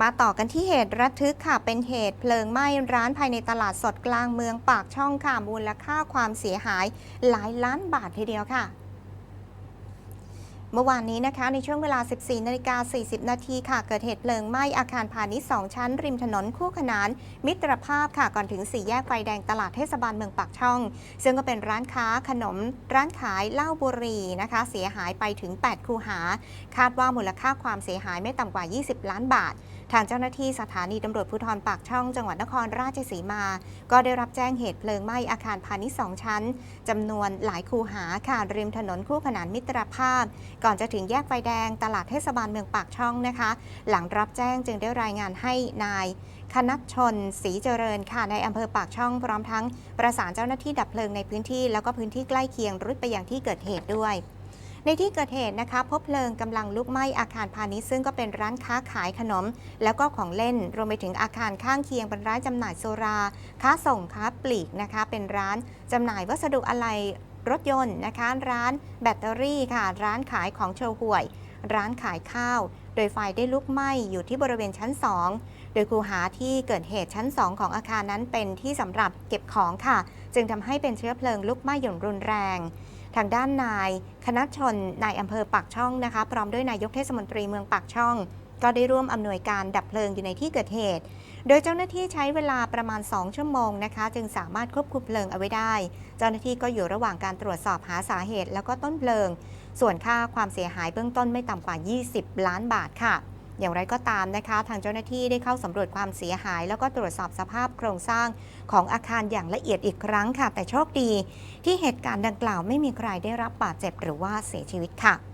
มาต่อกันที่เหตุระทึกค่ะ เป็นเหตุเพลิงไหม้ร้านภายในตลาดสดกลางเมืองปากช่องค่ะ มูลค่าความเสียหายหลายล้านบาททีเดียวค่ะ เมื่อวานนี้นะคะในช่วงเวลา 14นาฬิกา40 นาทีค่ะ เกิดเหตุเพลิงไหม้อาคารพาณิชย์ 2 ชั้น ริมถนนคู่ขนาน มิตรภาพค่ะ ก่อนถึงสี่แยกไฟแดงตลาดเทศบาลเมืองปากช่อง ซึ่งก็เป็นร้านค้าขนม ร้านขายเหล้าบุหรี่นะคะ เสียหายไปถึง 8 คูหา คาดว่ามูลค่าความเสียหายไม่ต่ำกว่า 20 ล้านบาท ทางเจ้าหน้าที่สถานีตำรวจภูธรปากช่อง จังหวัดนครราชสีมา ก็ได้รับแจ้งเหตุเพลิงไหม้อาคารพาณิชย์สองชั้นจำนวนหลายคูหาค่ะริมถนนคู่ขนานมิตรภาพก่อนจะถึงแยกไฟแดงตลาดเทศบาลเมืองปากช่องนะคะ หลังรับแจ้งจึงได้รายงานให้นายคณัชชนศรีเจริญค่ะในอำเภอปากช่องพร้อมทั้งประสานเจ้าหน้าที่ดับเพลิงในพื้นที่ แล้วก็พื้นที่ใกล้เคียงรุดไปยังที่เกิดเหตุด้วย ในที่เกิดเหตุนะคะ พบเพลิงกำลังลุกไหม้อาคารพาณิชย์ซึ่งก็เป็นร้านค้าขายขนม แล้วก็ของเล่นรวมไปถึงอาคารข้างเคียงเป็นร้านจำหน่ายโซรา ค้าส่งค้าปลีกนะคะ เป็นร้านจำหน่ายวัสดุอะไหล่ รถยนต์นะคะ ร้านแบตเตอรี่ค่ะ ร้านขายของโชห่วย ร้านขายข้าว โดยไฟได้ลุกไหม้อยู่ที่บริเวณชั้น 2 โดยคูหาที่เกิดเหตุชั้น 2 ของอาคารนั้นเป็นที่สำหรับเก็บของค่ะ จึงทำให้เป็นเชื้อเพลิงลุกไหม้อย่างรุนแรง ทางด้านนาย คณัชชนนายอำเภอปากช่องนะคะ พร้อมด้วยนายกเทศมนตรีเมืองปากช่อง ก็ได้ร่วมอำนวยการดับเพลิงอยู่ในที่เกิดเหตุ โดยเจ้าหน้าที่ใช้เวลาประมาณ 2 ชั่วโมงนะคะ จึงสามารถควบคุมเพลิงเอาไว้ได้ เจ้าหน้าที่ก็อยู่ระหว่างการตรวจสอบหาสาเหตุ แล้วก็ต้นเพลิง ส่วนค่าความเสียหายเบื้องต้นไม่ต่ำกว่า 20 ล้านบาทค่ะอย่างไรก็ตามนะคะ ทางเจ้าหน้าที่ได้เข้าสำรวจความเสียหาย แล้วก็ตรวจสอบสภาพโครงสร้างของอาคารอย่างละเอียดอีกครั้งค่ะ แต่โชคดี ที่เหตุการณ์ดังกล่าวไม่มีใครได้รับบาดเจ็บหรือว่าเสียชีวิตค่ะ